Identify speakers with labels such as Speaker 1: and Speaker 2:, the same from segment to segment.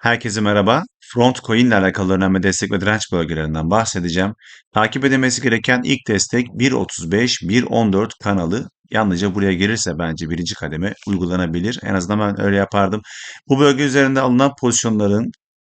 Speaker 1: Herkese merhaba. Front coin ile alakalı önemli destek ve direnç bölgelerinden bahsedeceğim. Takip edilmesi gereken ilk destek 1.35-1.14 kanalı. Yalnızca buraya gelirse bence birinci kademe uygulanabilir. En azından ben öyle yapardım. Bu bölge üzerinde alınan pozisyonların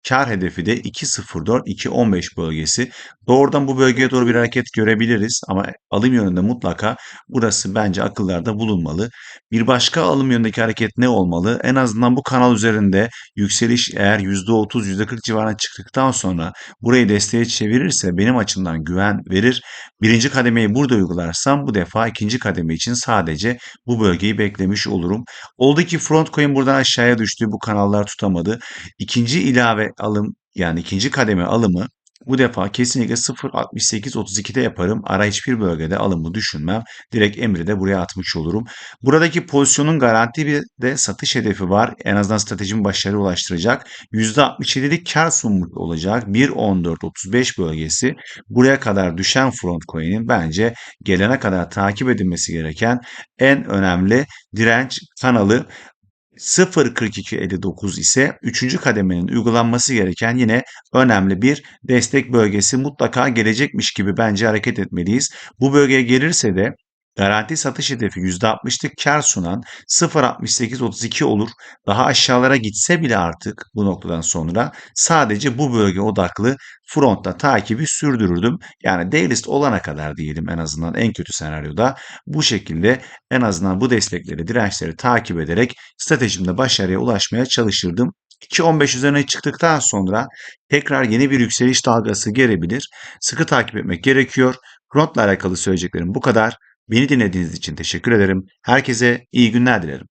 Speaker 1: kar hedefi de 2.04-2.15 bölgesi. Doğrudan bu bölgeye doğru bir hareket görebiliriz ama alım yönünde mutlaka burası bence akıllarda bulunmalı. Bir başka alım yönündeki hareket ne olmalı? En azından bu kanal üzerinde yükseliş eğer %30, %40 civarına çıktıktan sonra burayı desteğe çevirirse benim açımdan güven verir. Birinci kademeyi burada uygularsam bu defa ikinci kademe için sadece bu bölgeyi beklemiş olurum. Oldu ki front coin buradan aşağıya düştü. Bu kanallar tutamadı. İkinci ilave alım yani ikinci kademe alımı bu defa kesinlikle 0.68-32'de yaparım. Ara hiçbir bölgede alımı düşünmem. Direkt emri de buraya atmış olurum. Buradaki pozisyonun garanti bir de satış hedefi var. En azından stratejimi başarıya ulaştıracak. %67'lik kar sunmuş olacak. 1.14-35 bölgesi. Buraya kadar düşen front coin'in bence gelene kadar takip edilmesi gereken en önemli direnç kanalı 0.4259 ise 3. kademenin uygulanması gereken yine önemli bir destek bölgesi mutlaka gelecekmiş gibi bence hareket etmeliyiz. Bu bölgeye gelirse de garanti satış hedefi %60'lık kar sunan 0.6832 olur. Daha aşağılara gitse bile artık bu noktadan sonra sadece bu bölge odaklı frontta takibi sürdürürdüm. Yani delist olana kadar diyelim en azından en kötü senaryoda bu şekilde en azından bu destekleri, dirençleri takip ederek stratejimde başarıya ulaşmaya çalışırdım. 2.15 üzerine çıktıktan sonra tekrar yeni bir yükseliş dalgası gelebilir. Sıkı takip etmek gerekiyor. Frontla alakalı söyleyeceklerim bu kadar. Beni dinlediğiniz için teşekkür ederim. Herkese iyi günler dilerim.